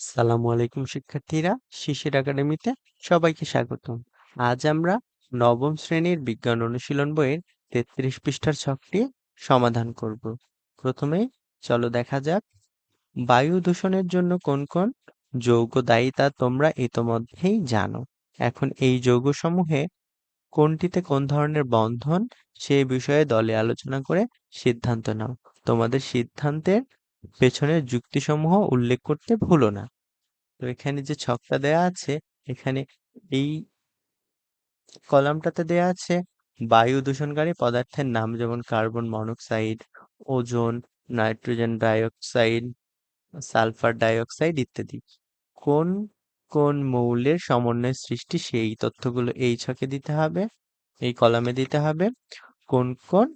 আসসালামু আলাইকুম, শিক্ষার্থীরা। শিশির একাডেমিতে সবাইকে স্বাগতম। আজ আমরা নবম শ্রেণির বিজ্ঞান অনুশীলন বইয়ের তেত্রিশ পৃষ্ঠার ছকটি সমাধান করব। প্রথমে চলো দেখা যাক, বায়ু দূষণের জন্য কোন কোন যৌগ দায়ী তা তোমরা ইতোমধ্যেই জানো। এখন এই যৌগসমূহে কোনটিতে কোন ধরনের বন্ধন সে বিষয়ে দলে আলোচনা করে সিদ্ধান্ত নাও। তোমাদের সিদ্ধান্তের পেছনের যুক্তিসমূহ উল্লেখ করতে ভুলো না। তো এখানে যে ছকটা দেয়া আছে, এখানে এই কলামটাতে দেয়া আছে, বায়ু দূষণকারী পদার্থের নাম যেমন carbon monoxide, ozone, nitrogen dioxide, sulphur dioxide ইত্যাদি। কোন কোন মৌলের সমন্বয় সৃষ্টি সেই তথ্যগুলো এই ছকে দিতে হবে, এই কলামে দিতে হবে। কোন কোন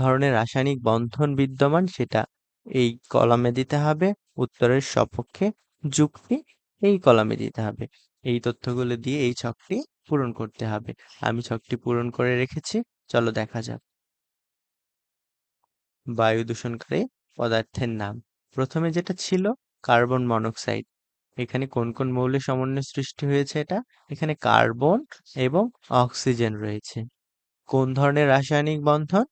ধরনের রাসায়নিক বন্ধন বিদ্যমান সেটা এই কলামে দিতে হবে, উত্তরের সপক্ষে যুক্তি এই কলামে দিতে হবে। এই তথ্যগুলো দিয়ে এই ছকটি পূরণ করতে হবে। আমি ছকটি পূরণ করে রেখেছি, চলো দেখা যাক। বায়ু দূষণকারী পদার্থের নাম। প্রথমে যেটা ছিল কার্বন মনোক্সাইড। এখানে কোন কোন মৌলের সমন্বয় সৃষ্টি হয়েছে এটা? এখানে কার্বন এবং অক্সিজেন রয়েছে। কোন ধরনের রাসায়নিক বন্ধন?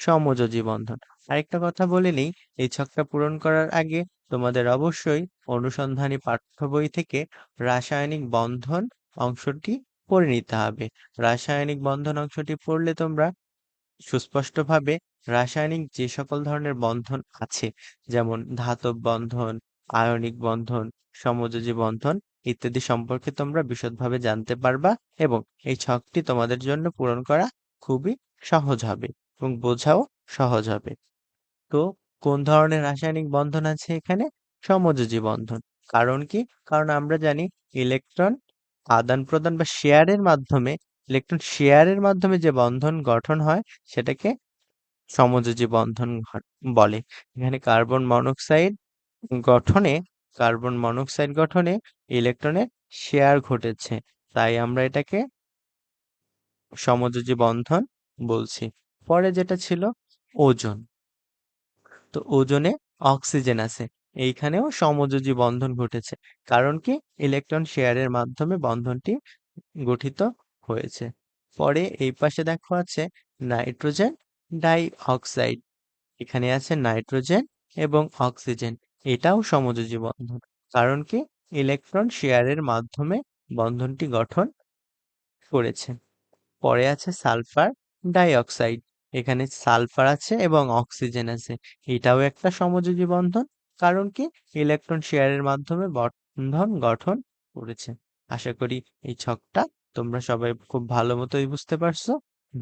সমযোজী বন্ধন। আরেকটা কথা বলে নিই, এই ছকটা পূরণ করার আগে তোমাদের অবশ্যই অনুসন্ধানী পাঠ্য বই থেকে রাসায়নিক বন্ধন অংশটি পড়ে নিতে হবে। রাসায়নিক বন্ধন অংশটি পড়লে তোমরা সুস্পষ্টভাবে রাসায়নিক যে সকল ধরনের বন্ধন আছে, যেমন ধাতব বন্ধন, আয়নিক বন্ধন, সমযোজী বন্ধন ইত্যাদি সম্পর্কে তোমরা বিশদভাবে জানতে পারবা এবং এই ছকটি তোমাদের জন্য পূরণ করা খুবই সহজ হবে এবং বোঝাও সহজ হবে। তো কোন ধরনের রাসায়নিক বন্ধন আছে এখানে? সমযোজী বন্ধন। কারণ কি? কারণ আমরা জানি ইলেকট্রন আদান প্রদান বা শেয়ারের মাধ্যমে, ইলেকট্রন শেয়ারের মাধ্যমে যে বন্ধন গঠন হয়, সেটাকে সমযোজী বন্ধন বলে। এখানে কার্বন মনোক্সাইড গঠনে, কার্বন মনোক্সাইড গঠনে ইলেকট্রনের শেয়ার ঘটেছে। তাই আমরা এটাকে সমযোজী বন্ধন বলছি। পরে যেটা ছিল ওজন। তো ওজনে অক্সিজেন আছে। এইখানেও সমযোজী বন্ধন ঘটেছে। কারণ কি? ইলেকট্রন শেয়ারের মাধ্যমে বন্ধনটি গঠিত হয়েছে। পরে এই পাশে দেখো আছে নাইট্রোজেন ডাই অক্সাইড এখানে আছে নাইট্রোজেন এবং অক্সিজেন। এটাও সমযোজী বন্ধন। কারণ কি? ইলেকট্রন শেয়ারের মাধ্যমে বন্ধনটি গঠন করেছে। পরে আছে সালফার ডাইঅক্সাইড। এখানে সালফার আছে এবং অক্সিজেন আছে। এটাও একটা সমযোজী বন্ধন, কারণ কি? ইলেকট্রন শেয়ারের মাধ্যমে বন্ধন গঠন করেছে। আশা করি এই ছকটা তোমরা সবাই খুব ভালো মতোই বুঝতে পারছ।